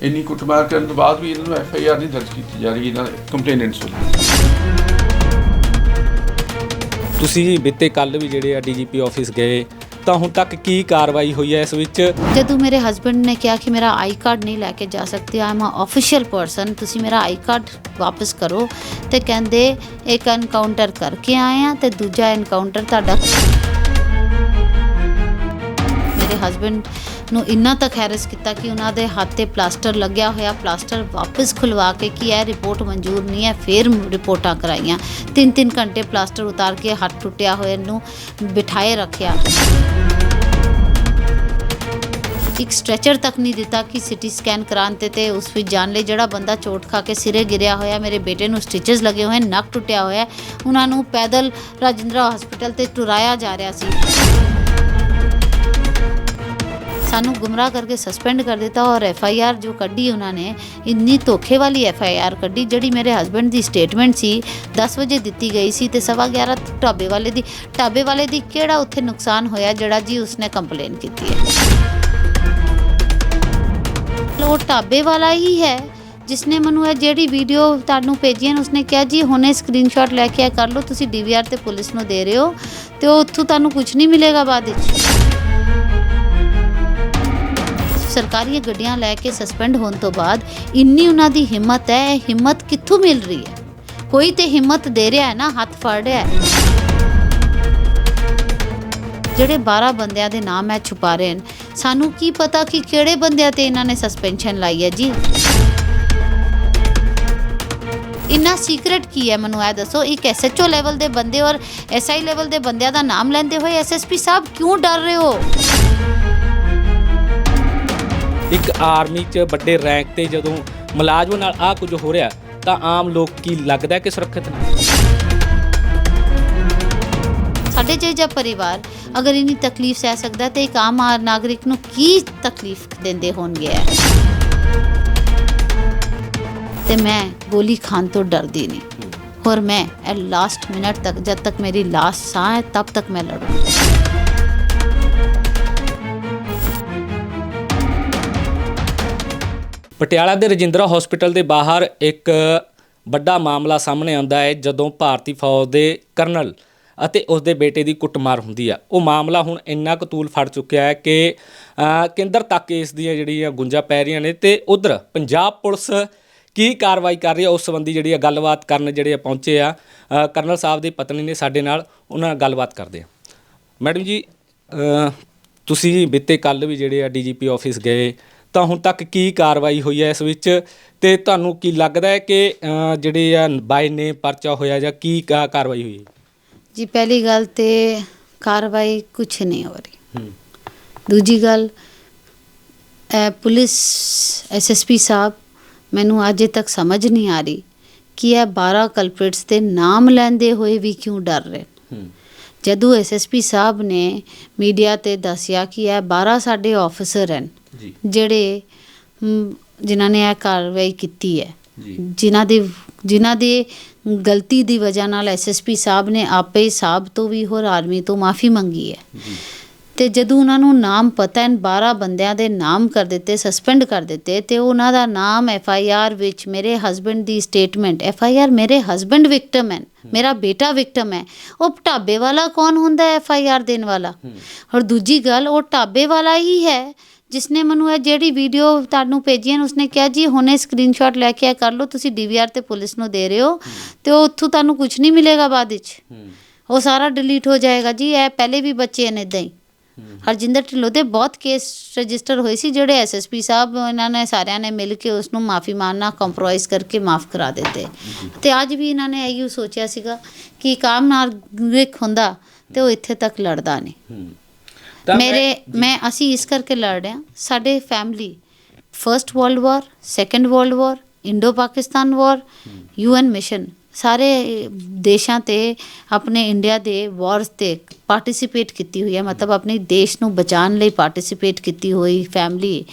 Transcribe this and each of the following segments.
ਇੰਨੀ ਕੁੱਟਮਾਰ ਕਰਨ ਤੋਂ ਬਾਅਦ ਵੀ ਇਹਨਾਂ ਨੂੰ ਐਫ ਆਈ ਆਰ ਨਹੀਂ ਦਰਜ ਕੀਤੀ ਜਾ ਰਹੀ ਇਹਨਾਂ ਦੇ ਕੰਪਲੇਨੈਂਟਸ ਵੱਲੋਂ ਤੁਸੀਂ ਬੀਤੇ ਕੱਲ ਵੀ ਜਿਹੜੇ ਆ ਡੀਜੀਪੀ ਆਫਿਸ ਗਏ ਤਾਂ ਹੁਣ ਤੱਕ ਕੀ ਕਾਰਵਾਈ ਹੋਈ ਹੈ ਇਸ ਵਿੱਚ? ਜਦੋਂ ਮੇਰੇ ਹਸਬੰਡ ਨੇ ਕਿਹਾ ਕਿ ਮੇਰਾ ਆਈ ਕਾਰਡ ਨਹੀਂ ਲੈ ਕੇ ਜਾ ਸਕਦੀ ਅ ਆਫੀਸ਼ੀਅਲ ਪਰਸਨ ਤੁਸੀਂ ਮੇਰਾ ਆਈ ਕਾਰਡ ਵਾਪਸ ਕਰੋ। ਤੇ ਕਹਿੰਦੇ ਇੱਕ ਐਨਕਾਊਂਟਰ ਕਰਕੇ ਆਏ ਆ ਤੇ ਦੂਜਾ ਐਨਕਾਊਂਟਰ ਤੁਹਾਡਾ ਮੇਰੇ ਹਸਬੰਡ ਨੂੰ ਇੰਨਾ ਤੱਕ ਹੈਰਸ ਕੀਤਾ ਕਿ ਉਹਨਾਂ ਦੇ ਹੱਥ ਤੇ ਪਲਾਸਟਰ ਲੱਗਿਆ ਹੋਇਆ। ਪਲਾਸਟਰ ਵਾਪਸ ਖੁਲਵਾ ਕੇ ਕਿ ਇਹ ਰਿਪੋਰਟ ਮਨਜ਼ੂਰ ਨਹੀਂ ਹੈ, ਫਿਰ ਰਿਪੋਰਟਾਂ ਕਰਾਈਆਂ। ਤਿੰਨ ਤਿੰਨ ਘੰਟੇ ਪਲਾਸਟਰ ਉਤਾਰ ਕੇ ਹੱਥ ਟੁੱਟਿਆ ਹੋਇਆ ਨੂੰ ਬਿਠਾਏ ਰੱਖਿਆ। ਇੱਕ ਸਟ੍ਰੈਚਰ ਤੱਕ ਨਹੀਂ ਦਿੱਤਾ ਕਿ ਸਿਟੀ ਸਕੈਨ ਕਰਾਉਣ ਤੇ ਤੇ ਉਸ ਵਿੱਚ ਜਾਣ ਲਈ ਜਿਹੜਾ ਬੰਦਾ ਚੋਟ ਖਾ ਕੇ ਸਿਰੇ ਗਿਰਿਆ ਹੋਇਆ, ਮੇਰੇ ਬੇਟੇ ਨੂੰ ਸਟਿਚਸ ਲੱਗੇ ਹੋਏ, ਨੱਕ ਟੁੱਟਿਆ ਹੋਇਆ, ਉਹਨਾਂ ਨੂੰ ਪੈਦਲ ਰਾਜਿੰਦਰਾ ਹਸਪੀਟਲ ਤੇ ਟੁਰਾਇਆ ਜਾ ਰਿਹਾ ਸੀ। ਸਾਨੂੰ ਗੁੰਮਰਾਹ ਕਰਕੇ ਸਸਪੈਂਡ ਕਰ ਦਿੱਤਾ ਔਰ ਐਫ ਆਈ ਆਰ ਜੋ ਕੱਢੀ ਉਹਨਾਂ ਨੇ, ਇੰਨੀ ਧੋਖੇ ਵਾਲੀ ਐਫ ਆਈ ਆਰ ਕੱਢੀ ਜਿਹੜੀ ਮੇਰੇ ਹਸਬੰਡ ਦੀ ਸਟੇਟਮੈਂਟ ਸੀ 10 ਵਜੇ ਦਿੱਤੀ ਗਈ ਸੀ ਤੇ ਸਵਾ 11 ਢਾਬੇ ਵਾਲੇ ਦੀ, ਢਾਬੇ ਵਾਲੇ ਦੀ ਕਿਹੜਾ ਉੱਥੇ ਨੁਕਸਾਨ ਹੋਇਆ ਜਿਹੜਾ ਜੀ ਉਸਨੇ ਕੰਪਲੇਨ ਕੀਤੀ ਹੈ? ਉਹ ਢਾਬੇ ਵਾਲਾ ਹੀ ਹੈ, ਜਿਸਨੇ ਮੈਨੂੰ ਇਹ ਜਿਹੜੀ ਵੀਡੀਓ ਤੁਹਾਨੂੰ ਭੇਜੀ ਹੈ, ਉਸਨੇ ਕਿਹਾ ਜੀ ਹੁਣੇ ਸਕਰੀਨਸ਼ਾਟ ਲੈ ਕੇ ਆ ਕਰ ਲਓ, ਤੁਸੀਂ ਡੀਵੀਆਰ ਤੇ ਪੁਲਿਸ ਨੂੰ ਦੇ ਰਹੇ ਹੋ ਤੇ ਉਹ ਉੱਥੋਂ ਤੁਹਾਨੂੰ ਕੁਝ ਨਹੀਂ ਮਿਲੇਗਾ ਬਾਅਦ ਵਿੱਚ। ਸਰਕਾਰੀ ਗੱਡੀਆਂ ਲੈ ਕੇ ਸਸਪੈਂਡ ਹੋਣ ਤੋਂ ਬਾਅਦ ਇੰਨੀ ਉਹਨਾਂ ਦੀ ਹਿੰਮਤ ਹੈ, ਇਹ ਹਿੰਮਤ ਕਿੱਥੋਂ ਮਿਲ ਰਹੀ ਹੈ? ਕੋਈ ਤੇ ਹਿੰਮਤ ਦੇ ਰਿਹਾ ਹੈ ਨਾ, ਹੱਥ ਫੜ ਰਿਹਾ ਹੈ। ਜਿਹੜੇ 12 ਬੰਦਿਆਂ ਦੇ ਨਾਮ ਹੈ ਛੁਪਾ ਰਹੇ ਨੇ ਸਾਨੂੰ ਕੀ ਪਤਾ ਕਿ ਕਿਹੜੇ ਬੰਦਿਆਂ ਤੇ ਇਹਨਾਂ ਨੇ ਸਸਪੈਂਸ਼ਨ ਲਾਈ ਹੈ ਜੀ? ਇੰਨਾ ਸੀਕ੍ਰੇਟ ਕੀ ਹੈ ਮੈਨੂੰ ਇਹ ਦੱਸੋ? ਇੱਕ ਐਸਐਚਓ ਲੈਵਲ ਦੇ ਬੰਦੇ ਔਰ ਐਸਆਈ ਲੈਵਲ ਦੇ ਬੰਦਿਆਂ ਦਾ ਨਾਮ ਲੈਂਦੇ ਹੋਏ ਐਸਐਸਪੀ ਸਾਹਿਬ ਕਿਉਂ ਡਰ ਰਹੇ ਹੋ? ਇੱਕ ਆਰਮੀ 'ਚ ਵੱਡੇ ਰੈਂਕ ਤੇ ਜਦੋਂ ਮੁਲਾਜ਼ਮ ਨਾਲ ਆ ਕੁਝ ਹੋ ਰਿਹਾ, ਤਾਂ ਆਮ ਲੋਕ ਕੀ ਲੱਗਦਾ ਹੈ ਕਿ ਸੁਰੱਖਿਅਤ ਨੇ? ਸਾਡੇ ਜਿਹੇ ਪਰਿਵਾਰ, ਅਗਰ ਇਨੀ ਤਕਲੀਫ ਸਹਿ ਸਕਦਾ ਤੇ ਇੱਕ ਆਮ ਆ- ਨਾਗਰਿਕ ਨੂੰ ਕੀ ਤਕਲੀਫ ਦਿੰਦੇ ਹੋਣਗੇ? ਇਹ? ਤੇ ਮੈਂ ਗੋਲੀ ਖਾਣ ਤੋਂ ਡਰਦੀ ਨਹੀਂ। ਹੋਰ ਮੈਂ ਐਟ ਲਾਸਟ ਮਿੰਟ ਤੱਕ, ਜਦ ਤੱਕ ਮੇਰੀ ਲਾਸਟ ਸਾਹ ਹੈ, ਤਬ ਤੱਕ ਮੈਂ ਲੜੂੰਗੀ। ਪਟਿਆਲਾ ਦੇ ਰਜਿੰਦਰਾ ਹਸਪੀਟਲ ਦੇ ਬਾਹਰ ਇੱਕ ਵੱਡਾ ਮਾਮਲਾ ਸਾਹਮਣੇ ਆਉਂਦਾ ਹੈ, ਜਦੋਂ ਭਾਰਤੀ ਫੌਜ ਦੇ ਕਰਨਲ ਅਤੇ ਉਸ ਦੇ ਬੇਟੇ ਦੀ ਕੁੱਟਮਾਰ ਹੁੰਦੀ ਆ। ਉਹ ਮਾਮਲਾ ਹੁਣ ਇੰਨਾ ਕੁ ਤੂਲ ਫੜ ਚੁੱਕਿਆ ਹੈ ਕਿ ਕੇਂਦਰ ਤੱਕ ਇਸ ਦੀਆਂ ਜਿਹੜੀਆਂ ਗੁੰਜਾਂ ਪੈ ਰਹੀਆਂ ਨੇ ਤੇ ਉਧਰ ਪੰਜਾਬ ਪੁਲਿਸ ਕੀ ਕਾਰਵਾਈ ਕਰ ਰਹੀ ਹੈ ਉਸ ਸੰਬੰਧੀ ਜਿਹੜੀ ਆ ਗੱਲਬਾਤ ਕਰਨ ਜਿਹੜੇ ਆ ਪਹੁੰਚੇ ਆ। ਕਰਨਲ ਸਾਹਿਬ ਦੀ ਪਤਨੀ ਨੇ ਸਾਡੇ ਨਾਲ ਉਹਨਾਂ ਨਾਲ ਗੱਲਬਾਤ ਕਰਦੇ ਆ। ਮੈਡਮ ਜੀ ਤੁਸੀਂ ਬੀਤੇ ਕੱਲ ਵੀ ਜਿਹੜੇ ਆ ਡੀਜੀਪੀ ਆਫਿਸ ਗਏ ਤਾਂ ਹੁਣ ਤੱਕ ਕੀ ਕਾਰਵਾਈ ਹੋਈ ਹੈ ਇਸ ਵਿੱਚ? ਤੇ ਤੁਹਾਨੂੰ ਕੀ ਲੱਗਦਾ ਹੈ ਕਿ ਅ, ਜਿਹੜੇ ਆ ਬਾਈ ਨੇ ਪਰਚਾ ਹੋਇਆ ਜਾਂ ਕੀ ਕਾ- ਕਾਰਵਾਈ ਹੋਈ ਜੀ ਪਹਿਲੀ ਗੱਲ ਤੇ ਕਾਰਵਾਈ ਕੁਛ ਨਹੀਂ ਹੋ ਰਹੀ। ਹੂੰ। ਦੂਜੀ ਗੱਲ ਇਹ ਪੁਲਿਸ ਐਸਐਸਪੀ ਸਾਹਿਬ ਮੈਨੂੰ ਅਜੇ ਤੱਕ ਸਮਝ ਨਹੀਂ ਆ ਰਹੀ ਕਿ ਇਹ 12 ਕਲਪ੍ਰਿਟਸ ਦੇ ਨਾਮ ਲੈਂਦੇ ਹੋਏ ਵੀ ਕਿਉਂ ਡਰ ਰਹੇ ਹੂੰ। ਜਦੋਂ ਐਸਐਸਪੀ ਸਾਹਿਬ ਨੇ ਮੀਡੀਆ ਤੇ ਦੱਸਿਆ ਕਿ ਇਹ 12 ਸਾਡੇ ਆਫੀਸਰ ਹਨ ਜੀ। ਜਿਹੜੇ ਜਿਨ੍ਹਾਂ ਨੇ ਇਹ ਕਾਰਵਾਈ ਕੀਤੀ ਹੈ। ਜਿਨ੍ਹਾਂ ਦੀ ਜਿਨ੍ਹਾਂ ਦੀ ਗਲਤੀ ਦੀ ਵਜ੍ਹਾ ਨਾਲ ਐਸਐਸਪੀ ਸਾਹਿਬ ਨੇ ਆਪੇ ਹੀ ਸਾਹਿਬ ਤੋਂ ਵੀ ਹੋਰ ਆਰਮੀ ਤੋਂ ਮਾਫੀ ਮੰਗੀ ਹੈ। ਤੇ ਜਦੋਂ ਉਹਨਾਂ ਨੂੰ ਨਾਮ ਪਤਾ ਹੈ 12 ਬੰਦਿਆਂ ਦੇ ਨਾਮ ਕਰ ਦਿੱਤੇ ਸਸਪੈਂਡ ਕਰ ਦਿੱਤੇ ਤੇ ਉਹਨਾਂ ਦਾ ਨਾਮ ਐਫ ਆਈ ਆਰ ਵਿੱਚ ਮੇਰੇ ਹਸਬੰਡ ਦੀ ਸਟੇਟਮੈਂਟ ਐਫ ਆਈ ਆਰ ਮੇਰੇ ਹਸਬੰਡ ਵਿਕਟਮ ਹੈ ਮੇਰਾ ਬੇਟਾ ਵਿਕਟਮ ਹੈ ਉਹ ਢਾਬੇ ਵਾਲਾ ਕੌਣ ਹੁੰਦਾ ਐਫ ਆਈ ਆਰ ਦੇਣ ਵਾਲਾ? ਔਰ ਦੂਜੀ ਗੱਲ ਉਹ ਢਾਬੇ ਵਾਲਾ ਹੀ ਹੈ ਜਿਸਨੇ ਮੈਨੂੰ ਇਹ ਜਿਹੜੀ ਵੀਡੀਓ ਤੁਹਾਨੂੰ ਭੇਜੀ ਹੈ ਉਸਨੇ ਕਿਹਾ ਜੀ ਹੁਣੇ ਸਕਰੀਨਸ਼ਾਟ ਲੈ ਕੇ ਆ ਕਰ ਲਓ ਤੁਸੀਂ ਡੀਵੀਆਰ ਤੇ ਪੁਲਿਸ ਨੂੰ ਦੇ ਰਹੇ ਹੋ ਤੇ ਉਹ ਉੱਥੋਂ ਤੁਹਾਨੂੰ ਕੁਝ ਨਹੀਂ ਮਿਲੇਗਾ ਬਾਅਦ ਵਿੱਚ। ਉਹ ਸਾਰਾ ਡਿਲੀਟ ਹੋ ਜਾਏਗਾ ਜੀ ਇਹ ਪਹਿਲੇ ਵੀ ਬੱਚੇ ਨੇ ਇਦਾਂ ਹੀ। ਹਰਜਿੰਦਰ ਢਿੱਲੋਂ ਦੇ ਬਹੁਤ ਕੇਸ ਰਜਿਸਟਰ ਹੋਏ ਸੀ ਜਿਹੜੇ ਐਸਐਸਪੀ ਸਾਹਿਬ ਇਹਨਾਂ ਨੇ ਸਾਰਿਆਂ ਨੇ ਮਿਲ ਕੇ ਉਸ ਨੂੰ ਮਾਫੀ ਮੰਗਣਾ ਕੰਪਰੋਮਾਈਜ਼ ਕਰਕੇ ਮਾਫ ਕਰਾ ਦਿੱਤੇ। ਤੇ ਅੱਜ ਵੀ ਇਹਨਾਂ ਨੇ ਇਹੀ ਸੋਚਿਆ ਸੀਗਾ ਕਿ ਕਾਮ ਨਾਗਰਿਕ ਹੁੰਦਾ ਤੇ ਉਹ ਇੱਥੇ ਤੱਕ ਲੜਦਾ ਨਹੀਂ। ਮੇਰੇ ਮੈਂ ਅਸੀਂ ਇਸ ਕਰਕੇ ਲੜ ਰਹੇ ਹਾਂ। ਸਾਡੇ family first world war second world war Indo Pakistan war UN mission ਸਾਰੇ ਦੇਸ਼ਾਂ ਤੇ ਆਪਣੇ ਇੰਡੀਆ ਦੇ ਵਾਰਸ ਤੇ ਪਾਰਟਿਸਿਪੇਟ ਕੀਤੀ ਹੋਈ ਹੈ। ਮਤਲਬ ਆਪਣੇ ਦੇਸ਼ ਨੂੰ ਬਚਾਉਣ ਲਈ ਪਾਰਟਿਸਿਪੇਟ ਕੀਤੀ ਹੋਈ ਫੈਮਿਲੀ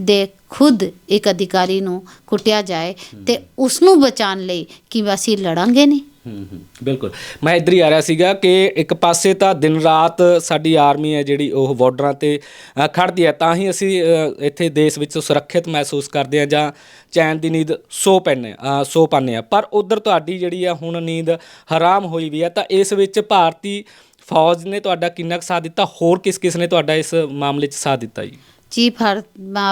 ਦੇ ਖੁਦ ਇੱਕ ਅਧਿਕਾਰੀ ਨੂੰ ਕੁੱਟਿਆ ਜਾਏ ਤੇ ਉਸ ਨੂੰ ਬਚਾਉਣ ਲਈ ਕਿ ਅਸੀਂ ਲੜਾਂਗੇ ਨਹੀਂ? ਹੂੰ ਹੂੰ ਬਿਲਕੁਲ। ਮੈਂ ਇੱਧਰ ਹੀ ਆ ਰਿਹਾ ਸੀਗਾ ਕਿ ਇੱਕ ਪਾਸੇ ਤਾਂ ਦਿਨ ਰਾਤ ਸਾਡੀ ਆਰਮੀ ਹੈ ਜਿਹੜੀ ਉਹ ਬਾਰਡਰਾਂ ਤੇ ਅ, ਖੜਦੀ ਹੈ। ਤਾਂ ਹੀ ਅਸੀਂ ਇੱਥੇ ਦੇਸ਼ ਵਿੱਚ ਸੁਰੱਖਿਅਤ ਮਹਿਸੂਸ ਕਰਦੇ ਹਾਂ ਜਾਂ ਚੈਨ ਦੀ ਨੀਂਦ ਸੋ ਪੈਨੇ ਅ, ਸੋ ਪਾਉਂਦੇ ਆ ਪਰ ਉਧਰ ਤੁਹਾਡੀ ਜਿਹੜੀ ਆ ਹੁਣ ਨੀਂਦ ਹਰਾਮ ਹੋਈ ਵੀ ਆ ਤਾਂ ਇਸ ਵਿੱਚ ਭਾਰਤੀ ਫੌਜ ਨੇ ਤੁਹਾਡਾ ਕਿੰਨਾ ਕੁ ਸਾਥ ਦਿੱਤਾ? ਹੋਰ ਕਿਸ ਕਿਸ ਨੇ ਤੁਹਾਡਾ ਇਸ ਮਾਮਲੇ 'ਚ ਸਾਥ ਦਿੱਤਾ ਜੀ? ਜੀ ਭਾਰਤ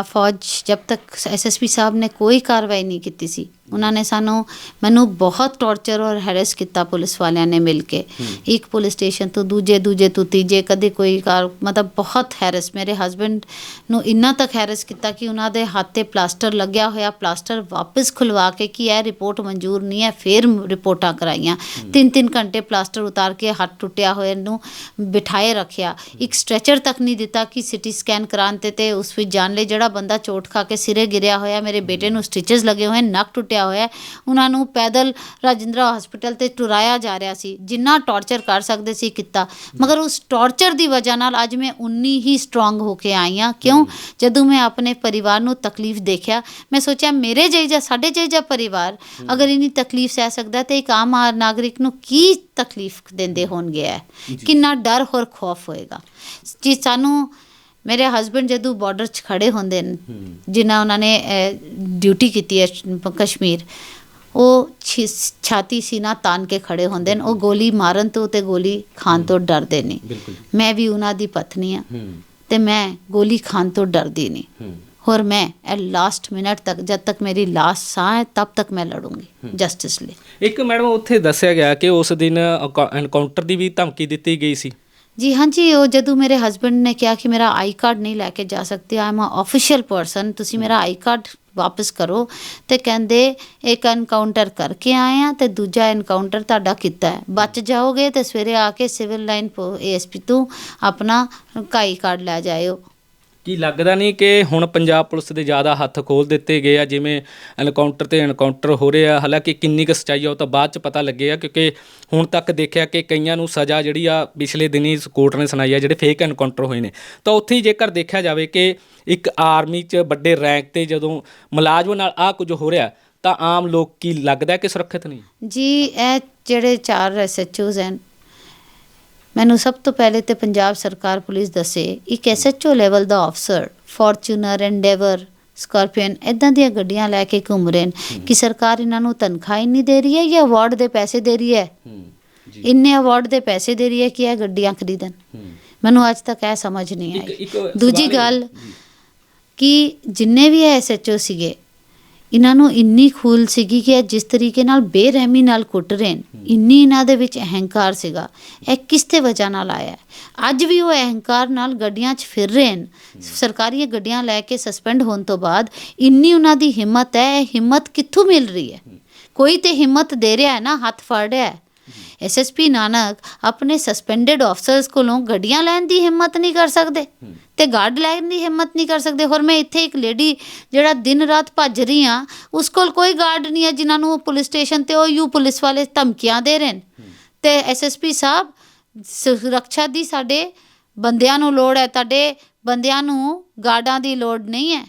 ਫੌਜ ਜਬ ਤੱਕ ਐਸਐਸਪੀ ਸਾਹਿਬ ਨੇ ਕੋਈ ਕਾਰਵਾਈ ਨਹੀਂ ਕੀਤੀ ਸੀ ਉਹਨਾਂ ਨੇ ਸਾਨੂੰ ਮੈਨੂੰ ਬਹੁਤ ਟੌਰਚਰ ਔਰ ਹੈਰੈਸ ਕੀਤਾ ਪੁਲਿਸ ਵਾਲਿਆਂ ਨੇ ਮਿਲ ਕੇ। ਇੱਕ ਪੁਲਿਸ ਸਟੇਸ਼ਨ ਤੋਂ ਦੂਜੇ ਦੂਜੇ ਤੋਂ ਤੀਜੇ ਕਦੇ ਕੋਈ ਕਾਰ ਮਤਲਬ ਬਹੁਤ ਹੈਰੈਸ ਮੇਰੇ ਹਸਬੰਡ ਨੂੰ ਇੰਨਾ ਤੱਕ ਹੈਰੈਸ ਕੀਤਾ ਕਿ ਉਹਨਾਂ ਦੇ ਹੱਥ ਤੇ ਪਲਾਸਟਰ ਲੱਗਿਆ ਹੋਇਆ ਪਲਾਸਟਰ ਵਾਪਸ ਖੁਲਵਾ ਕੇ ਕਿ ਇਹ ਰਿਪੋਰਟ ਮਨਜ਼ੂਰ ਨਹੀਂ ਹੈ ਫਿਰ ਰਿਪੋਰਟਾਂ ਕਰਾਈਆਂ। ਤਿੰਨ ਤਿੰਨ ਘੰਟੇ ਪਲਾਸਟਰ ਉਤਾਰ ਕੇ ਹੱਥ ਟੁੱਟਿਆ ਹੋਇਆ ਨੂੰ ਬਿਠਾਏ ਰੱਖਿਆ। ਇੱਕ ਸਟ੍ਰੈਚਰ ਤੱਕ ਨਹੀਂ ਦਿੱਤਾ ਕਿ ਸਿਟੀ ਸਕੈਨ ਕਰਾਉਣ ਤੇ ਤੇ ਉਸ ਵਿੱਚ ਜਾਣ ਲਈ ਜਿਹੜਾ ਬੰਦਾ ਚੋਟ ਖਾ ਕੇ ਸਿਰੇ ਗਿਰਿਆ ਹੋਇਆ ਮੇਰੇ ਬੇਟੇ ਨੂੰ ਸਟਿਚਸ ਲੱਗੇ ਹੋਏ ਨੱਕ ਟੁੱਟਿਆ ਹੋਇਆ ਹੈ, ਉਹਨਾਂ ਨੂੰ ਪੈਦਲ ਰਾਜਿੰਦਰਾ ਹਸਪੀਟਲ ਤੇ ਟੁਰਾਇਆ ਜਾ ਰਿਹਾ ਸੀ। ਜਿੰਨਾ ਟੌਰਚਰ ਕਰ ਸਕਦੇ ਸੀ ਕੀਤਾ। ਮਗਰ ਉਸ ਟੌਰਚਰ ਦੀ ਵਜ੍ਹਾ ਨਾਲ ਅੱਜ ਮੈਂ ਉਨੀ ਹੀ ਸਟਰੋਂਗ ਹੋ ਕੇ ਆਈ ਹਾਂ। ਕਿਉਂ? ਜਦੋਂ ਮੈਂ ਆਪਣੇ ਪਰਿਵਾਰ ਨੂੰ ਤਕਲੀਫ ਦੇਖਿਆ ਮੈਂ ਸੋਚਿਆ ਮੇਰੇ ਜਿਹੇ ਸਾਡੇ ਜਿਹੇ ਪਰਿਵਾਰ ਅਗਰ ਇਨੀ ਤਕਲੀਫ ਸਹਿ ਸਕਦਾ ਤੇ ਇੱਕ ਆਮ ਨਾਗਰਿਕ ਨੂੰ ਕੀ ਤਕਲੀਫ ਦਿੰਦੇ ਹੋਣਗੇ? ਕਿੰਨਾ ਡਰ ਹੋਰ ਖੌਫ ਹੋਏਗਾ। ਜੀ ਸਾਨੂੰ ਮੇਰੇ ਹਸਬੰਡ ਜਦੋਂ ਬਾਰਡਰ 'ਚ ਖੜੇ ਹੁੰਦੇ ਨੇ ਜਿਨ੍ਹਾਂ ਉਹਨਾਂ ਨੇ ਡਿਊਟੀ ਕੀਤੀ ਹੈ ਕਸ਼ਮੀਰ ਉਹ ਛਾਤੀ ਸੀਨਾ ਤਾਨ ਕੇ ਖੜੇ ਹੁੰਦੇ ਨੇ ਉਹ ਗੋਲੀ ਮਾਰਨ ਤੋਂ ਤੇ ਗੋਲੀ ਖਾਣ ਤੋਂ ਡਰਦੇ ਨਹੀਂ ਮੈਂ ਵੀ ਉਹਨਾਂ ਦੀ ਪਤਨੀ ਆ ਤੇ ਮੈਂ ਗੋਲੀ ਖਾਣ ਤੋਂ ਡਰਦੀ ਨਹੀਂ ਹੋਰ ਮੈਂ ਐ ਲਾਸਟ ਮਿੰਟ ਤੱਕ ਜਦ ਤੱਕ ਮੇਰੀ ਲਾਸਟ ਸਾਹ ਹੈ ਤਬ ਤੱਕ ਮੈਂ ਲੜੂੰਗੀ ਜਸਟਿਸ ਲਈ। ਇੱਕ ਮੈਡਮ ਉੱਥੇ ਦੱਸਿਆ ਗਿਆ ਕਿ ਉਸ ਦਿਨ ਐਨਕਾਊਂਟਰ ਦੀ ਵੀ ਧਮਕੀ ਦਿੱਤੀ ਗਈ ਸੀ। ਜੀ ਹਾਂਜੀ ਉਹ ਜਦੋਂ ਮੇਰੇ ਹਸਬੰਡ ਨੇ ਕਿਹਾ ਕਿ ਮੇਰਾ ਆਈ ਕਾਰਡ ਨਹੀਂ ਲੈ ਕੇ ਜਾ ਸਕਤੇ I am a official person ਤੁਸੀਂ ਮੇਰਾ ਆਈ ਕਾਰਡ ਵਾਪਸ ਕਰੋ। ਤੇ ਕਹਿੰਦੇ, ਇੱਕ ਐਨਕਾਊਂਟਰ ਕਰਕੇ ਆਏ ਆ ਤੇ ਦੂਜਾ ਐਨਕਾਊਂਟਰ ਤੁਹਾਡਾ ਕੀਤਾ ਹੈ। ਬਚ ਜਾਓਗੇ ਤੇ ਸਵੇਰੇ ਆ ਕੇ ਸਿਵਲ ਲਾਈਨ ਏਐਸਪੀ ਤੋਂ ਆਪਣਾ ਕਾਈ ਕਾਰਡ ਲੈ ਜਾਇਓ। ਕੀ ਲੱਗਦਾ ਨਹੀਂ ਕਿ ਹੁਣ ਪੰਜਾਬ ਪੁਲਿਸ ਦੇ ਜ਼ਿਆਦਾ ਹੱਥ ਖੋਲ ਦਿੱਤੇ ਗਏ ਆ, ਜਿਵੇਂ ਐਨਕਾਊਂਟਰ ਤੇ ਐਨਕਾਊਂਟਰ ਹੋ ਰਹੇ ਆ, ਹਾਲਾਂਕਿ ਕਿੰਨੀ ਕੁ ਸੱਚਾਈ ਆ ਉਹ ਤਾਂ ਬਾਅਦ ਚ ਪਤਾ ਲੱਗੇ ਆ, ਕਿਉਂਕਿ ਹੁਣ ਤੱਕ ਦੇਖਿਆ ਕਿ ਕਈਆਂ ਨੂੰ ਸਜ਼ਾ ਜਿਹੜੀ ਆ ਪਿਛਲੇ ਦਿਨੀ ਕੋਰਟ ਨੇ ਸੁਣਾਈ ਆ, ਜਿਹੜੇ ਫੇਕ ਐਨਕਾਊਂਟਰ ਹੋਏ ਨੇ। ਤਾਂ ਉੱਥੇ ਹੀ ਜੇਕਰ ਦੇਖਿਆ ਜਾਵੇ ਕਿ ਇੱਕ ਆਰਮੀ 'ਚ ਵੱਡੇ ਰੈਂਕ ਤੇ ਜਦੋਂ ਮੁਲਾਜ਼ਮ ਨਾਲ ਆ ਕੁਝ ਹੋ ਰਿਹਾ, ਤਾਂ ਆਮ ਲੋਕ ਕੀ ਲੱਗਦਾ ਕਿ ਸੁਰੱਖਿਅਤ ਨਹੀਂ ਜੀ, ਇਹ ਜਿਹੜੇ ਚਾਰ ਐਸਐਚਓਜ਼ ਹਨ ਮੈਨੂੰ ਸਭ ਤੋਂ ਪਹਿਲੇ ਤੇ ਪੰਜਾਬ ਸਰਕਾਰ ਪੁਲਿਸ ਦੱਸੇ ਇੱਕ ਐਸਐਚਓ ਲੈਵਲ ਦਾ ਅਫਸਰ ਫੋਰਚੂਨਰ ਐਂਡੇਵਰ ਸਕਾਰਪੀਅਨ ਇਦਾਂ ਦੀਆਂ ਗੱਡੀਆਂ ਲੈ ਕੇ ਘੁੰਮ ਰਹੇ ਨੇ। ਕਿ ਸਰਕਾਰ ਇਹਨਾਂ ਨੂੰ ਤਨਖਾਹ ਹੀ ਨਹੀਂ ਦੇ ਰਹੀ ਹੈ ਜਾਂ ਅਵਾਰਡ ਦੇ ਪੈਸੇ ਦੇ ਰਹੀ ਹੈ? ਇੰਨੇ ਅਵਾਰਡ ਦੇ ਪੈਸੇ ਦੇ ਰਹੀ ਹੈ ਕਿ ਇਹ ਗੱਡੀਆਂ ਖਰੀਦਣ? ਮੈਨੂੰ ਅੱਜ ਤੱਕ ਇਹ ਸਮਝ ਨਹੀਂ ਆਈ। ਦੂਜੀ ਗੱਲ ਕਿ ਜਿੰਨੇ ਵੀ ਐਸਐਚਓ ਸੀਗੇ ਇਹਨਾਂ ਨੂੰ ਇੰਨੀ ਖੂਲ ਸੀਗੀ ਕਿ ਇਹ ਜਿਸ ਤਰੀਕੇ ਨਾਲ ਬੇਰਹਿਮੀ ਨਾਲ ਕੁੱਟ ਰਹੇ ਨੇ ਇੰਨੀ ਇਹਨਾਂ ਦੇ ਵਿੱਚ ਅਹੰਕਾਰ ਸੀਗਾ। ਇਹ ਕਿਸ ਤੇ ਵਜ੍ਹਾ ਨਾਲ ਆਇਆ? ਅੱਜ ਵੀ ਉਹ ਅਹੰਕਾਰ ਨਾਲ ਗੱਡੀਆਂ 'ਚ ਫਿਰ ਰਹੇ ਨੇ। ਸਰਕਾਰੀ ਗੱਡੀਆਂ ਲੈ ਕੇ ਸਸਪੈਂਡ ਹੋਣ ਤੋਂ ਬਾਅਦ ਇੰਨੀ ਉਹਨਾਂ ਦੀ ਹਿੰਮਤ ਹੈ ਇਹ ਹਿੰਮਤ ਕਿੱਥੋਂ ਮਿਲ ਰਹੀ ਹੈ। ਕੋਈ ਤੇ ਹਿੰਮਤ ਦੇ ਰਿਹਾ ਹੈ ਨਾ ਹੱਥ ਫੜ ਰਿਹਾ ਹੈ। ਐਸਐਸਪੀ ਨਾਨਕ ਆਪਣੇ ਸਸਪੈਂਡਡ ਆਫਸਰਸ ਕੋਲੋਂ ਗੱਡੀਆਂ ਲੈਣ ਦੀ ਹਿੰਮਤ ਨਹੀਂ ਕਰ ਸਕਦੇ ਤੇ ਗਾਰਡ ਲੈਣ ਦੀ ਹਿੰਮਤ ਨਹੀਂ ਕਰ ਸਕਦੇ। ਹੋਰ ਮੈਂ ਇੱਥੇ ਇੱਕ ਲੇਡੀ ਜਿਹੜਾ ਦਿਨ ਰਾਤ ਭੱਜ ਰਹੀ ਆ ਉਸ ਕੋਲ ਕੋਈ ਗਾਰਡ ਨਹੀਂ ਹੈ ਜਿਨ੍ਹਾਂ ਨੂੰ ਉਹ ਪੁਲਿਸ ਸਟੇਸ਼ਨ ਤੇ ਉਹ ਯੂ ਪੁਲਿਸ ਵਾਲੇ ਧਮਕੀਆਂ ਦੇ ਰਹੇ ਨੇ। ਤੇ ਐਸਐਸਪੀ ਸਾਹਿਬ, ਸੁਰੱਖਿਆ ਦੀ ਸਾਡੇ ਬੰਦਿਆਂ ਨੂੰ ਲੋੜ ਹੈ, ਤੁਹਾਡੇ ਬੰਦਿਆਂ ਨੂੰ ਗਾਰਡਾਂ ਦੀ ਲੋੜ ਨਹੀਂ ਹੈ।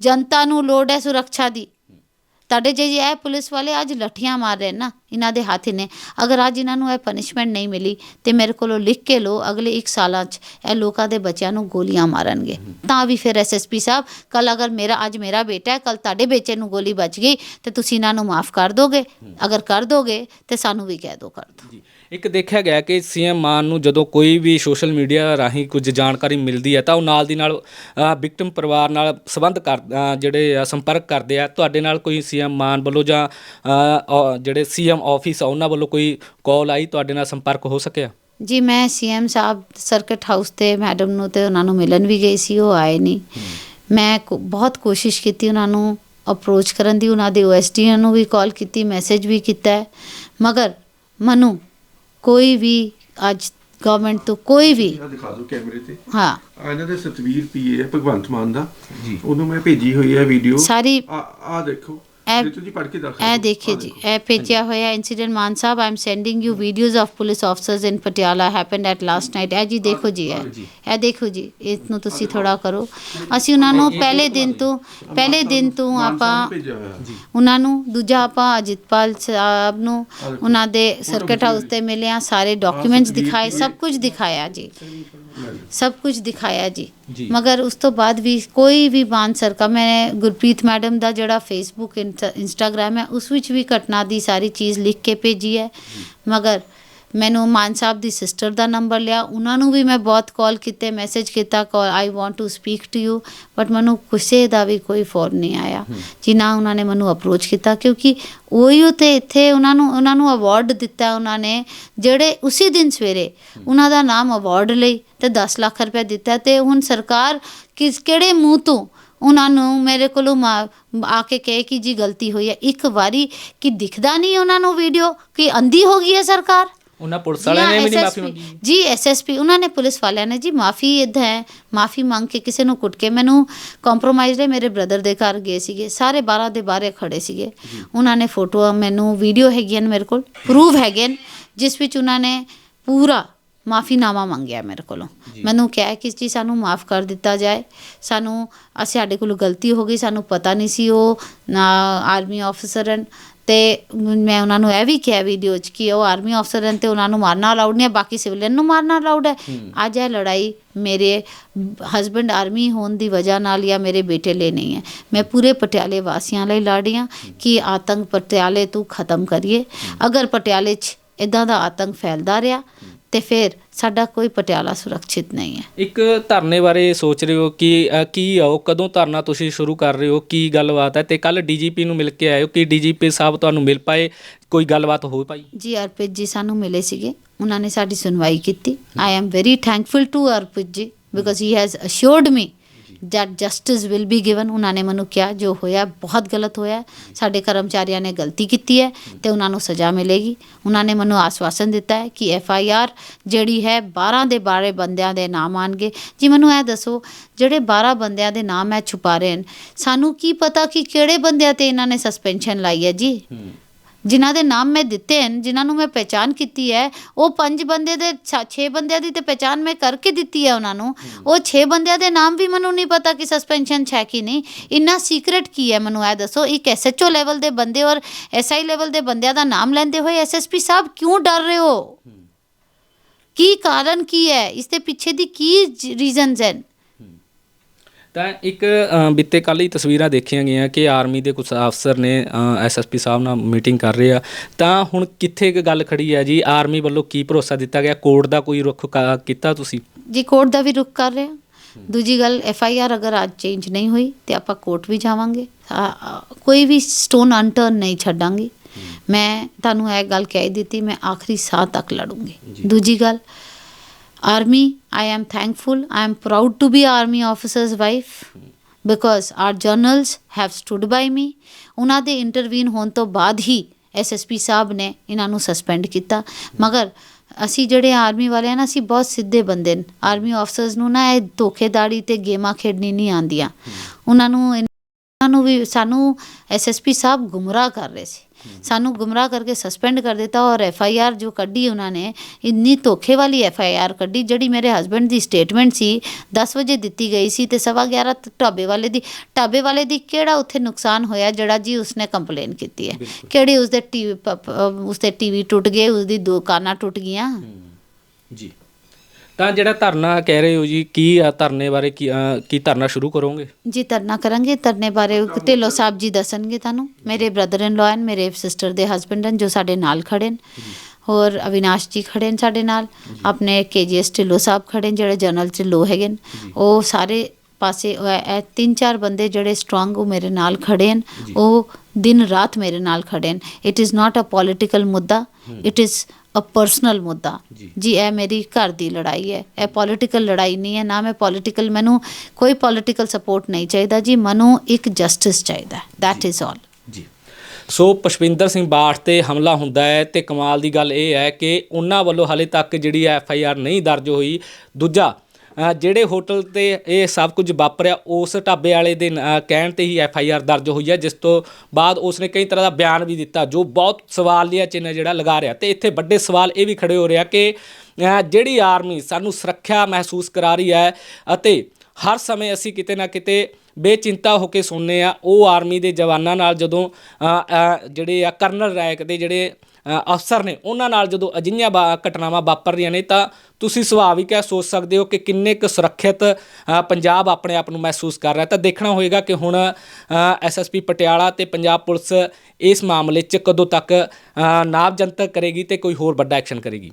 ਜਨਤਾ ਨੂੰ ਲੋੜ ਹੈ ਸੁਰੱਖਿਆ ਦੀ। ਤੁਹਾਡੇ ਜੇ ਇਹ ਪੁਲਿਸ ਵਾਲੇ ਅੱਜ ਲੱਠੀਆਂ ਮਾਰ ਰਹੇ ਨਾ, ਇਹਨਾਂ ਦੇ ਹੱਥ ਨੇ। ਅਗਰ ਅੱਜ ਇਹਨਾਂ ਨੂੰ ਇਹ ਪਨਿਸ਼ਮੈਂਟ ਨਹੀਂ ਮਿਲੀ, ਤੇ ਮੇਰੇ ਕੋਲੋਂ ਲਿਖ ਕੇ ਲੋ ਅਗਲੇ 1 ਸਾਲਾਂ 'ਚ ਇਹ ਲੋਕਾਂ ਦੇ ਬੱਚਿਆਂ ਨੂੰ ਗੋਲੀਆਂ ਮਾਰਨਗੇ। ਤਾਂ ਵੀ ਫਿਰ ਐਸਐਸਪੀ ਸਾਹਿਬ ਕੱਲ ਅਗਰ ਮੇਰਾ, ਅੱਜ ਮੇਰਾ ਬੇਟਾ ਹੈ ਕੱਲ ਤੁਹਾਡੇ ਬੱਚੇ ਨੂੰ ਗੋਲੀ ਵੱਜ ਗਈ, ਤੇ ਤੁਸੀਂ ਇਹਨਾਂ ਨੂੰ ਮਾਫ ਕਰ ਦੋਗੇ। ਅਗਰ ਕਰ ਦੋਗੇ, ਤੇ ਸਾਨੂੰ ਵੀ ਕਹਿ ਦੋ ਕਰ ਦੋ। ਇੱਕ ਦੇਖਿਆ ਗਿਆ ਕਿ ਸੀਐਮ ਮਾਨ ਨੂੰ ਜਦੋਂ ਕੋਈ ਵੀ ਸੋਸ਼ਲ ਮੀਡੀਆ ਰਾਹੀਂ ਕੁਝ ਜਾਣਕਾਰੀ ਮਿਲਦੀ ਹੈ ਤਾਂ ਉਹ ਨਾਲ ਦੀ ਨਾਲ ਵਿਕਟਮ ਪਰਿਵਾਰ ਨਾਲ ਸੰਬੰਧ ਕਰ ਜਿਹੜੇ ਆ ਸੰਪਰਕ ਕਰਦੇ ਆ। ਤੁਹਾਡੇ ਨਾਲ ਕੋਈ ਸੀਐਮ ਮਾਨ ਵੱਲੋਂ ਜਾਂ ਜਿਹੜੇ ਸੀਐਮ ਆਫਿਸ ਆ ਉਹਨਾਂ ਵੱਲੋਂ ਕੋਈ ਕਾਲ ਆਈ ਤੁਹਾਡੇ ਨਾਲ ਸੰਪਰਕ ਹੋ ਸਕਿਆ? ਜੀ ਮੈਂ ਸੀਐਮ ਸਾਹਿਬ ਸਰਕਟ ਹਾਊਸ ਤੇ ਮੈਡਮ ਨੂੰ ਤੇ ਉਹਨਾਂ ਨੂੰ ਮਿਲਣ ਵੀ ਗਈ ਸੀ ਉਹ ਆਏ ਨਹੀਂ ਮੈਂ ਬਹੁਤ ਕੋਸ਼ਿਸ਼ ਕੀਤੀ ਉਹਨਾਂ ਨੂੰ ਅਪਰੋਚ ਕਰਨ ਦੀ ਉਹਨਾਂ ਦੇ ਓਐਸਡੀ ਨੂੰ ਵੀ ਕਾਲ ਕੀਤੀ ਮੈਸੇਜ ਵੀ ਕੀਤਾ। ਮਗਰ ਮਨੂ ਕੋਈ ਵੀ ਅੱਜ ਗਵਰਨਮੈਂਟ ਤੋਂ ਕੋਈ ਵੀ ਇਹ ਦਿਖਾ ਦਿਓ ਕੈਮਰੇ ਤੇ। ਹਾਂ। ਆ ਇਹਨਾਂ ਦੇ ਸਤਵੀਰ ਪੀਏ ਹੈ ਭਗਵੰਤ ਮਾਨ ਦਾ। ਜੀ। ਉਹਨੂੰ ਮੈਂ ਭੇਜੀ ਹੋਈ ਹੈ ਵੀਡੀਓ ਸਾਰੀ ਆ ਆ ਦੇਖੋ। ਇਹ ਜੀ ਪੜ੍ਹ ਕੇ ਦੱਸ ਇਹ ਦੇਖਿਏ ਜੀ ਇਹ ਭੇਜਿਆ ਹੋਇਆ incident Mann Sahib I am sending you videos of police officers in Patiala happened at last night ਇਹ ਜੀ ਦੇਖੋ ਜੀ ਇਹ ਇਹ ਦੇਖੋ ਜੀ ਇਸ ਨੂੰ ਤੁਸੀਂ ਥੋੜਾ ਕਰੋ। ਅਸੀਂ ਉਹਨਾਂ ਨੂੰ ਪਹਿਲੇ ਦਿਨ ਤੋਂ ਪਹਿਲੇ ਦਿਨ ਤੋਂ ਆਪਾਂ ਉਹਨਾਂ ਨੂੰ ਦੂਜਾ ਆਪਾਂ ਅਜਿਤਪਾਲ ਸਾਹਿਬ ਨੂੰ ਉਹਨਾਂ ਦੇ ਸਰਕਟ ਹਾਊਸ ਤੇ ਮਿਲਿਆ ਸਾਰੇ ਡਾਕੂਮੈਂਟਸ ਦਿਖਾਏ ਸਭ ਕੁਝ ਦਿਖਾਇਆ ਜੀ। ਸਭ ਕੁਝ ਦਿਖਾਇਆ ਜੀ। ਮਗਰ ਉਸ ਤੋਂ ਬਾਅਦ ਵੀ ਕੋਈ ਵੀ ਮਾਨ ਸਰਕਾਰ ਮੈਂ ਗੁਰਪ੍ਰੀਤ ਮੈਡਮ ਦਾ ਜਿਹੜਾ ਫੇਸਬੁੱਕ ਇੰਸਟਾਗ੍ਰam ਹੈ ਉਸ ਵਿੱਚ ਵੀ ਘਟਨਾ ਦੀ ਸਾਰੀ ਚੀਜ਼ ਲਿਖ ਕੇ ਭੇਜੀ ਹੈ। ਮਗਰ ਮੈਨੂੰ ਮਾਨ ਸਾਹਿਬ ਦੀ ਸਿਸਟਰ ਦਾ ਨੰਬਰ ਲਿਆ। ਉਹਨਾਂ ਨੂੰ ਵੀ ਮੈਂ ਬਹੁਤ ਕਾਲ ਕੀਤੇ ਮੈਸੇਜ ਕੀਤਾ call I want to speak to you but ਮੈਨੂੰ ਕਿਸੇ ਦਾ ਵੀ ਕੋਈ ਫੋਨ ਨਹੀਂ ਆਇਆ। ਜੀ ਨਾ ਉਹਨਾਂ ਨੇ ਮੈਨੂੰ ਅਪਰੋਚ ਕੀਤਾ ਕਿਉਂਕਿ ਉਹੀ ਤੇ ਇੱਥੇ ਉਹਨਾਂ ਨੂੰ ਉਹਨਾਂ ਨੂੰ ਅਵਾਰਡ ਦਿੱਤਾ ਉਹਨਾਂ ਨੇ ਜਿਹੜੇ ਉਸੇ ਦਿਨ ਸਵੇਰੇ ਉਹਨਾਂ ਦਾ ਨਾਮ ਅਵਾਰਡ ਲਈ। ਤੇ 10 ਲੱਖ ਰੁਪਏ ਦਿੱਤਾ ਤੇ ਹੁਣ ਸਰਕਾਰ ਕਿਸ ਕਿਹੜੇ ਮੂੰਹ ਤੋਂ ਉਹਨਾਂ ਨੂੰ ਮੇਰੇ ਕੋਲੋਂ ਆ ਕੇ ਕਹੇ ਕਿ ਜੀ ਗਲਤੀ ਹੋਈ ਹੈ। ਇੱਕ ਵਾਰੀ ਕਿ ਦਿਖਦਾ ਨਹੀਂ ਉਹਨਾਂ ਨੂੰ ਵੀਡੀਓ? ਕਿ ਅੰਧੀ ਹੋ ਗਈ ਹੈ ਸਰਕਾਰ? ਉਹਨਾਂ ਪੁਲਿਸ ਵਾਲਿਆਂ ਨੇ ਵੀ ਨਹੀਂ ਮਾਫੀ ਮੰਗੀ। ਜੀ ਐਸਐਸਪੀ ਉਹਨਾਂ ਨੇ ਪੁਲਿਸ ਵਾਲਿਆਂ ਨੇ ਜੀ ਮਾਫੀ ਇਦਾਂ ਹੈ ਮਾਫੀ ਮੰਗ ਕੇ ਕਿਸੇ ਨੂੰ ਕੁੱਟ ਕੇ ਮੈਨੂੰ ਕੰਪਰੋਮਾਈਜ਼ ਲਈ ਮੇਰੇ ਬ੍ਰਦਰ ਦੇ ਘਰ ਗਏ ਸੀਗੇ ਸਾਰੇ 12 ਦੇ ਬਾਰੇ ਖੜੇ ਸੀਗੇ। ਉਹਨਾਂ ਨੇ ਫੋਟੋ ਮੈਨੂੰ ਵੀਡੀਓ ਹੈਗੀਆਂ ਨੇ ਮੇਰੇ ਕੋਲ ਪ੍ਰੂਫ ਹੈਗੇ ਜਿਸ ਵਿੱਚ ਉਹਨਾਂ ਨੇ ਪੂਰਾ ਮਾਫੀਨਾਮਾ ਮੰਗਿਆ ਮੇਰੇ ਕੋਲੋਂ। ਮੈਨੂੰ ਕਿਹਾ ਕਿ ਜੀ ਸਾਨੂੰ ਮਾਫ ਕਰ ਦਿੱਤਾ ਜਾਏ। ਸਾਨੂੰ ਅਸੀਂ ਸਾਡੇ ਕੋਲੋਂ ਗਲਤੀ ਹੋ ਗਈ ਸਾਨੂੰ ਪਤਾ ਨਹੀਂ ਸੀ ਉਹ ਆਰਮੀ ਆਫੀਸਰ ਹਨ। ਤੇ ਮੈਂ ਉਹਨਾਂ ਨੂੰ ਇਹ ਵੀ ਕਿਹਾ ਵੀਡੀਓ 'ਚ ਕਿ ਉਹ ਆਰਮੀ ਅਫਸਰ ਹਨ ਤੇ ਉਹਨਾਂ ਨੂੰ ਮਾਰਨਾ ਅਲਾਉਡ ਨਹੀਂ ਹੈ ਬਾਕੀ ਸਿਵਲੀਅਨ ਨੂੰ ਮਾਰਨਾ ਅਲਾਉਡ ਹੈ। ਅੱਜ ਇਹ ਲੜਾਈ ਮੇਰੇ ਹਸਬੰਡ ਆਰਮੀ ਹੋਣ ਦੀ ਵਜ੍ਹਾ ਨਾਲ ਜਾਂ ਮੇਰੇ ਬੇਟੇ ਲਈ ਨਹੀਂ ਹੈ। ਮੈਂ ਪੂਰੇ ਪਟਿਆਲੇ ਵਾਸੀਆਂ ਲਈ ਲੜ ਰਹੀ ਹਾਂ ਕਿ ਆਤੰਕ ਪਟਿਆਲੇ ਤੋਂ ਖਤਮ ਕਰੀਏ। ਅਗਰ ਪਟਿਆਲੇ 'ਚ ਇਦਾਂ ਦਾ ਆਤੰਕ ਫੈਲਦਾ ਰਿਹਾ ਤੇ ਫਿਰ ਸਾਡਾ ਕੋਈ ਪਟਿਆਲਾ ਸੁਰੱਖਿਅਤ ਨਹੀਂ ਹੈ। ਇੱਕ ਧਰਨੇ ਬਾਰੇ ਸੋਚ ਰਹੇ ਹੋ ਕਿ ਅ, ਕੀ ਆ ਉਹ? ਕਦੋਂ ਧਰਨਾ ਤੁਸੀਂ ਸ਼ੁਰੂ ਕਰ ਰਹੇ ਹੋ? ਕੀ ਗੱਲਬਾਤ ਹੈ? ਤੇ ਕੱਲ ਡੀਜੀਪੀ ਨੂੰ ਮਿਲ ਕੇ ਆਏ ਹੋ ਕਿ ਡੀਜੀਪੀ ਸਾਹਿਬ ਤੁਹਾਨੂੰ ਮਿਲ ਪਾਏ। ਕੋਈ ਗੱਲਬਾਤ ਹੋ ਪਾਈ? ਜੀ ਅਰਪਿਤ ਜੀ ਸਾਨੂੰ ਮਿਲੇ ਸੀਗੇ। ਉਹਨਾਂ ਨੇ ਸਾਡੀ ਸੁਣਵਾਈ ਕੀਤੀ। I am very thankful to Arpit ji because he has assured me that justice will be given ਉਹਨਾਂ ਨੇ ਮੈਨੂੰ ਕਿਹਾ, ਜੋ ਹੋਇਆ ਬਹੁਤ ਗਲਤ ਹੋਇਆ ਸਾਡੇ ਕਰਮਚਾਰੀਆਂ ਨੇ ਗਲਤੀ ਕੀਤੀ ਹੈ ਤੇ ਉਹਨਾਂ ਨੂੰ ਸਜ਼ਾ ਮਿਲੇਗੀ। ਉਹਨਾਂ ਨੇ ਮੈਨੂੰ ਆਸਵਾਸਨ ਦਿੱਤਾ ਹੈ ਕਿ ਐਫ ਆਈ ਆਰ ਜਿਹੜੀ ਹੈ 12 ਦੇ ਬਾਰੇ ਬੰਦਿਆਂ ਦੇ ਨਾਮ ਆਣਗੇ। ਜੀ, ਮੈਨੂੰ ਇਹ ਦੱਸੋ, ਜਿਹੜੇ 12 ਬੰਦਿਆਂ ਦੇ ਨਾਮ ਹੈ ਛੁਪਾ ਰਹੇ ਨੇ ਸਾਨੂੰ ਕੀ ਪਤਾ ਕਿ ਕਿਹੜੇ ਬੰਦਿਆਂ ਤੇ ਇਹਨਾਂ ਨੇ ਸਸਪੈਂਸ਼ਨ ਲਾਈ ਹੈ ਜੀ? ਜਿਨ੍ਹਾਂ ਦੇ ਨਾਮ ਮੈਂ ਦਿੱਤੇ ਹਨ ਜਿਨ੍ਹਾਂ ਨੂੰ ਮੈਂ ਪਹਿਚਾਨ ਕੀਤੀ ਹੈ ਉਹ ਪੰਜ ਬੰਦੇ ਦੇ 6 ਬੰਦਿਆਂ ਦੀ ਤੇ ਪਹਿਚਾਨ ਮੈਂ ਕਰਕੇ ਦਿੱਤੀ ਹੈ ਉਹਨਾਂ ਨੂੰ। ਉਹ 6 ਬੰਦਿਆਂ ਦੇ ਨਾਮ ਵੀ ਮੈਨੂੰ ਨਹੀਂ ਪਤਾ ਕਿ ਸਸਪੈਂਸ਼ਨ ਹੈ ਕਿ ਨਹੀਂ। ਇੰਨਾ ਸੀਕ੍ਰੇਟ ਕੀ ਹੈ ਮੈਨੂੰ ਇਹ ਦੱਸੋ? ਇੱਕ ਐਸਐਚਓ ਲੈਵਲ ਦੇ ਬੰਦੇ ਔਰ ਐਸਆਈ ਲੈਵਲ ਦੇ ਬੰਦਿਆਂ ਦਾ ਨਾਮ ਲੈਂਦੇ ਹੋਏ ਐਸਐਸਪੀ ਸਾਹਿਬ ਕਿਉਂ ਡਰ ਰਹੇ ਹੋ? ਕੀ ਕਾਰਨ ਕੀ ਹੈ? ਇਸ ਦੇ ਪਿੱਛੇ ਦੀ ਕੀ ਰੀਜ਼ਨਸ ਹਨ? ਤਾਂ ਇੱਕ ਅ, ਬੀਤੇ ਕੱਲ੍ਹ ਹੀ ਤਸਵੀਰਾਂ ਦੇਖੀਆਂ ਗਈਆਂ ਕਿ ਆਰਮੀ ਦੇ ਕੁਝ ਅਫਸਰ ਨੇ ਐਸਐਸਪੀ ਸਾਹਿਬ ਨਾਲ ਮੀਟਿੰਗ ਕਰ ਰਹੇ ਆ। ਤਾਂ ਹੁਣ ਕਿੱਥੇ ਕੁ ਗੱਲ ਖੜੀ ਹੈ ਜੀ? ਆਰਮੀ ਵੱਲੋਂ ਕੀ ਭਰੋਸਾ ਦਿੱਤਾ ਗਿਆ? ਕੋਰਟ ਦਾ ਕੋਈ ਰੁਖ ਕ- ਕੀਤਾ ਤੁਸੀਂ? ਜੀ ਕੋਰਟ ਦਾ ਵੀ ਰੁਕ ਕਰ ਰਹੇ ਹਾਂ ਦੂਜੀ ਗੱਲ ਐਫ ਆਈ ਆਰ ਅਗਰ ਅੱਜ ਚੇਂਜ ਨਹੀਂ ਹੋਈ ਤੇ ਆਪਾਂ ਕੋਰਟ ਵੀ ਜਾਵਾਂਗੇ। ਆ- ਆ- ਕੋਈ ਵੀ ਸਟੋਨ ਅਨਟਰਨ ਨਹੀਂ ਛੱਡਾਂਗੀ। ਮੈਂ ਤੁਹਾਨੂੰ ਇਹ ਗੱਲ ਕਹਿ ਦਿੱਤੀ ਮੈਂ ਆਖਰੀ ਸਾਹ ਤੱਕ ਲੜੂੰਗੀ। ਦੂਜੀ ਗੱਲ army I am thankful I am proud to be army officer's wife because our generals have stood by me ਉਹਨਾਂ ਦੇ ਇੰਟਰਵੀਨ ਹੋਣ ਤੋਂ ਬਾਅਦ ਹੀ ਐਸਐਸਪੀ ਸਾਹਿਬ ਨੇ ਇਹਨਾਂ ਨੂੰ ਸਸਪੈਂਡ ਕੀਤਾ ਮਗਰ ਅਸੀਂ ਜਿਹੜੇ ਆਰਮੀ ਵਾਲੇ ਆ ਨਾ ਅਸੀਂ ਬਹੁਤ ਸਿੱਧੇ ਬੰਦੇ ਨੇ ਆਰਮੀ ਆਫਸਰਸ ਨੂੰ ਨਾ ਇਹ ਧੋਖੇਦਾੜੀ ਤੇ ਗੇਮਾਂ ਖੇਡਣੀ ਨਹੀਂ ਆਉਂਦੀਆਂ ਉਹਨਾਂ ਨੂੰ ਇਨ- ਉਹਨਾਂ ਨੂੰ ਵੀ ਸਾਨੂੰ ਐਸਐਸਪੀ ਸਾਹਿਬ ਗੁੰਮਰਾਹ ਕਰ ਰਹੇ ਸੀ। ਸਾਨੂੰ ਗੁੰਮਰਾਹ ਕਰਕੇ ਸਸਪੈਂਡ ਕਰ ਦਿੱਤਾ ਔਰ ਐਫਆਈਆਰ ਜੋ ਕੱਢੀ ਉਹਨਾਂ ਨੇ ਇੰਨੀ ਧੋਖੇ ਵਾਲੀ ਐਫਆਈਆਰ ਕੱਢੀ ਜਿਹੜੀ ਮੇਰੇ ਹਸਬੰਡ ਦੀ ਸਟੇਟਮੈਂਟ ਸੀ 10 ਵਜੇ ਦਿੱਤੀ ਗਈ ਸੀ ਤੇ ਸਵਾ 11 ਤ- ਢਾਬੇ ਵਾਲੇ ਦੀ ਢਾਬੇ ਵਾਲੇ ਦੀ ਕਿਹੜਾ ਉੱਥੇ ਨੁਕਸਾਨ ਹੋਇਆ ਜਿਹੜਾ ਜੀ ਉਸਨੇ ਕੰਪਲੇਨ ਕੀਤੀ ਹੈ? ਕਿਹੜੀ ਉਸਦੇ ਟੀਵੀ ਉਸਦੇ ਟੀਵੀ ਟੁੱਟ ਗਏ ਉਸਦੀ ਦੋ ਕਾਨਾਂ ਟੁੱਟ ਗਈਆਂ? ਜੀ। ਤਾਂ ਜਿਹੜਾ ਧਰਨਾ ਕਹਿ ਰਹੇ ਹੋ ਜੀ ਕੀ ਆ ਧਰਨੇ ਬਾਰੇ ਕੀ ਅ, ਕੀ ਧਰਨਾ ਸ਼ੁਰੂ ਕਰੋਗੇ? ਜੀ ਧਰਨਾ ਕਰਾਂਗੇ। ਧਰਨੇ ਬਾਰੇ ਢਿੱਲੋਂ ਸਾਹਿਬ ਜੀ ਦੱਸਣਗੇ ਤੁਹਾਨੂੰ। ਮੇਰੇ ਬ੍ਰਦਰ ਇਨ ਲਾਅ ਹਨ ਮੇਰੇ ਸਿਸਟਰ ਦੇ ਹਸਬੰਡ ਹਨ ਜੋ ਸਾਡੇ ਨਾਲ ਖੜੇ ਨੇ ਹੋਰ ਅਵਿਨਾਸ਼ ਜੀ ਖੜੇ ਨੇ ਸਾਡੇ ਨਾਲ। ਆਪਣੇ ਕੇਜੀਐਸ ਢਿੱਲੋਂ ਸਾਹਿਬ ਖੜੇ ਨੇ ਜਿਹੜੇ ਜਨਰਲ ਢਿੱਲੋਂ ਹੈਗੇ ਨੇ ਉਹ ਸਾਰੇ ਪਾਸੇ ਇਹ ਤਿੰਨ ਚਾਰ ਬੰਦੇ ਜਿਹੜੇ ਸਟਰੋਂਗ ਉਹ ਮੇਰੇ ਨਾਲ ਖੜੇ ਨੇ ਉਹ ਦਿਨ ਰਾਤ ਮੇਰੇ ਨਾਲ ਖੜੇ ਨੇ it is not a political ਮੁੱਦਾ ਇਟ ਇਜ਼ ਅ ਪਰਸਨਲ ਮੁੱਦਾ। ਜੀ। ਇਹ ਮੇਰੀ ਘਰ ਦੀ ਲੜਾਈ ਹੈ। ਇਹ ਪੋਲਿਟੀਕਲ ਲੜਾਈ ਨਹੀਂ ਹੈ ਨਾ ਮੈਂ ਪੋਲਿਟੀਕਲ ਮੈਨੂੰ ਕੋਈ ਪੋਲਿਟੀਕਲ ਸਪੋਰਟ ਨਹੀਂ ਚਾਹੀਦਾ। ਜੀ ਮੈਨੂੰ ਇੱਕ ਜਸਟਿਸ ਚਾਹੀਦਾ ਦੈਟ ਇਜ਼ ਆਲ ਜੀ। ਸੋ ਪੁਸ਼ਪਿੰਦਰ ਸਿੰਘ ਬਾਠ ਤੇ ਹਮਲਾ ਹੁੰਦਾ ਹੈ ਤੇ ਕਮਾਲ ਦੀ ਗੱਲ ਇਹ ਹੈ ਕਿ ਉਹਨਾਂ ਵੱਲੋਂ ਹਾਲੇ ਤੱਕ ਜਿਹੜੀ ਐਫ ਆਈ ਆਰ ਨਹੀਂ ਦਰਜ ਹੋਈ। ਦੂਜਾ ਜਿਹੜੇ ਹੋਟਲ ਤੇ ਇਹ ਸਭ ਕੁਝ ਵਾਪਰਿਆ, ਉਸ ਢਾਬੇ ਵਾਲੇ ਦੇ ਕਹਿਣ ਤੇ ਹੀ ਐਫ ਆਈ ਆਰ ਦਰਜ ਹੋਈ ਹੈ, ਜਿਸ ਤੋਂ ਬਾਅਦ ਉਸ ਨੇ ਕਈ ਤਰ੍ਹਾਂ ਦਾ ਬਿਆਨ ਵੀ ਦਿੱਤਾ, ਜੋ ਬਹੁਤ ਸਵਾਲੀਆ ਚਿੰਨ੍ਹ ਜਿਹੜਾ ਲਗਾ ਰਿਹਾ। ਤੇ ਇੱਥੇ ਵੱਡੇ ਸਵਾਲ ਇਹ ਵੀ ਖੜੇ ਹੋ ਰਿਹਾ ਕਿ ਜਿਹੜੀ ਆਰਮੀ ਸਾਨੂੰ ਸੁਰੱਖਿਆ ਮਹਿਸੂਸ ਕਰਾ ਰਹੀ ਹੈ ਅਤੇ ਹਰ ਸਮੇਂ ਅਸੀਂ ਕਿਤੇ ਨਾ ਕਿਤੇ ਬੇਚਿੰਤਾ ਹੋ ਕੇ ਸੁਣਨੇ ਆ, ਉਹ ਆਰਮੀ ਦੇ ਜਵਾਨਾਂ ਨਾਲ ਜਦੋਂ ਜਿਹੜੇ ਆ ਕਰਨਲ ਰੈਂਕ ਦੇ ਜਿਹੜੇ ਅਫਸਰ ਨੇ। ਉਹਨਾਂ ਨਾਲ ਜਦੋਂ ਅਜਿਹੀਆਂ ਬਾ- ਘਟਨਾਵਾਂ ਵਾਪਰ ਰਹੀਆਂ ਨੇ ਤਾਂ ਤੁਸੀਂ ਸੁਭਾਵਿਕ ਹੈ ਸੋਚ ਸਕਦੇ ਹੋ ਕਿ ਕਿੰਨੇ ਕੁ ਸੁਰੱਖਿਅਤ ਪੰਜਾਬ ਆਪਣੇ ਆਪ ਨੂੰ ਮਹਿਸੂਸ ਕਰ ਰਿਹਾ। ਤਾਂ ਦੇਖਣਾ ਹੋਏਗਾ ਕਿ ਹੁਣ ਐਸਐਸਪੀ ਪਟਿਆਲਾ ਤੇ ਪੰਜਾਬ ਪੁਲਿਸ ਇਸ ਮਾਮਲੇ 'ਚ ਕਦੋਂ ਤੱਕ ਅ, ਨਾਮਜ਼ਦ ਕਰੇਗੀ ਤੇ ਕੋਈ ਹੋਰ ਵੱਡਾ ਐਕਸ਼ਨ ਕਰੇਗੀ।